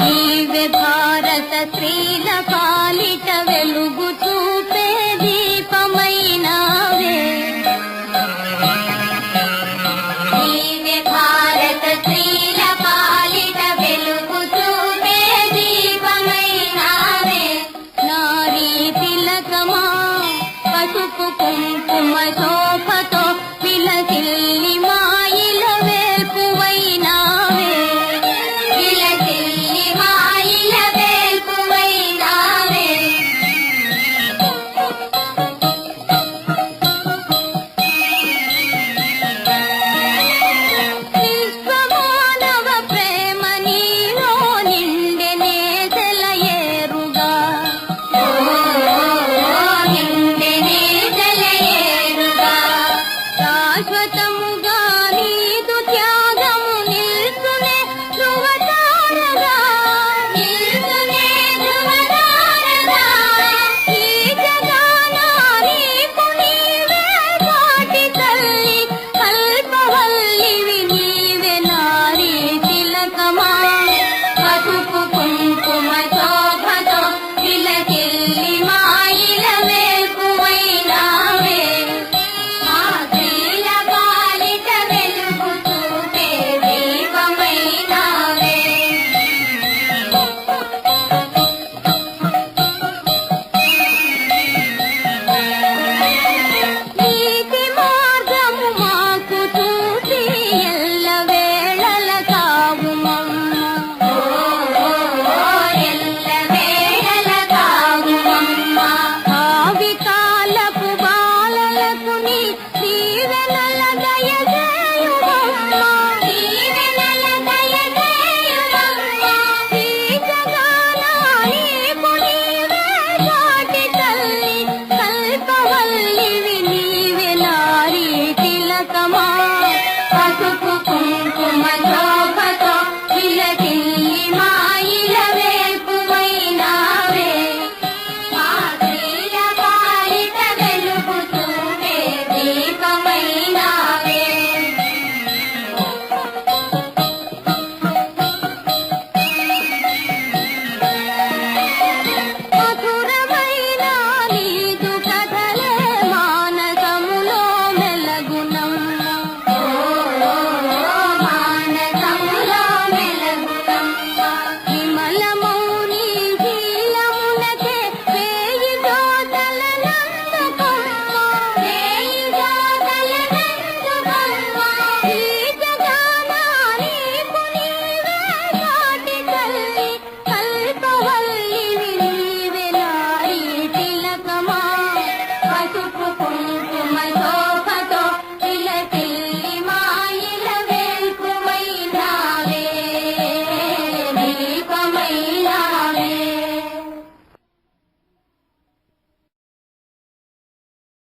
నీవే భారత స్త్రీల పాలిట వెలుగు చూపే దీపమైనావే. భారత స్త్రీల పాలిట వెలుగు చూపే నారీ తిలకమా పసుపు కుంకుమ